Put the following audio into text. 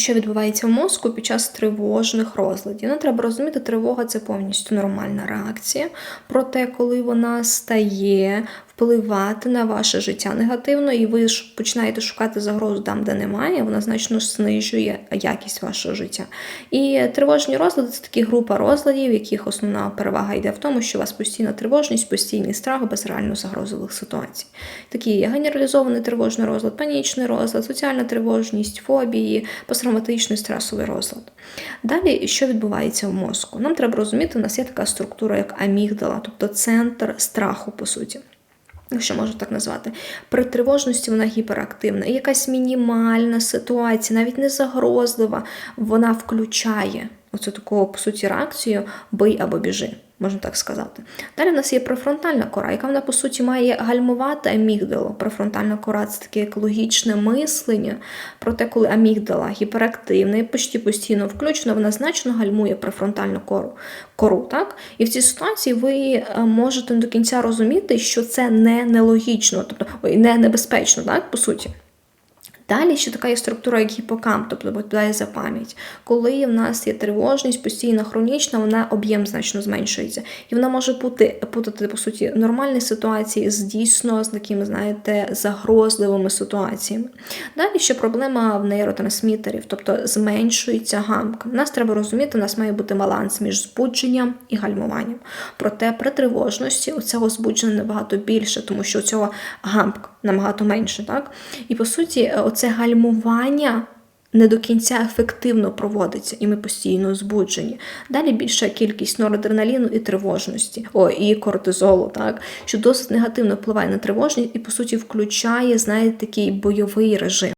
Що відбувається в мозку під час тривожних розладів? Ну, треба розуміти, тривога це повністю нормальна реакція. Проте, коли вона стає впливати на ваше життя негативно, і ви ж починаєте шукати загрозу там, де немає, вона значно знижує якість вашого життя. І тривожні розлади це такі група розладів, яких основна перевага йде в тому, що у вас постійна тривожність, постійний страх без реально загрозових ситуацій. Такі є генералізований тривожний розлад, панічний розлад, соціальна тривожність, фобії, посттравматичний стресовий розлад. Далі, що відбувається в мозку? Нам треба розуміти, у нас є така структура, як амігдала, тобто центр страху, по суті. Якщо можна так назвати, при тривожності вона гіперактивна. І якась мінімальна ситуація, навіть не загрозлива, вона включає оцю таку, по суті, реакцію бий або біжи, можна так сказати. Далі в нас є префронтальна кора, яка вона, по суті, має гальмувати амігдалу. Префронтальна кора це таке екологічне мислення. Проте, коли амігдала гіперактивна і почти постійно включена, вона значно гальмує префронтальну кору. кору так? І в цій ситуації ви е, можете до кінця розуміти, що це не нелогічно, тобто ой, не небезпечно, так, по суті. Далі ще така є структура, як гіпокамп, тобто відповідає за пам'ять. Коли в нас є тривожність, постійно хронічна, вона об'єм значно зменшується. І вона може бути путати, по суті, нормальні ситуації з дійсно з такими, знаєте, загрозливими ситуаціями. Далі ще проблема в нейротрансмітерів, тобто зменшується гамка. Нас треба розуміти, у нас має бути баланс між збудженням і гальмуванням. Проте при тривожності у цього збудження набагато більше, тому що у цього гамка набагато менше. так? І по суті, оце гальмування не до кінця ефективно проводиться, і ми постійно збуджені. Далі більша кількість норадреналіну і тривожності, о, і кортизолу, так, що досить негативно впливає на тривожність і, по суті, включає, знаєте, такий бойовий режим.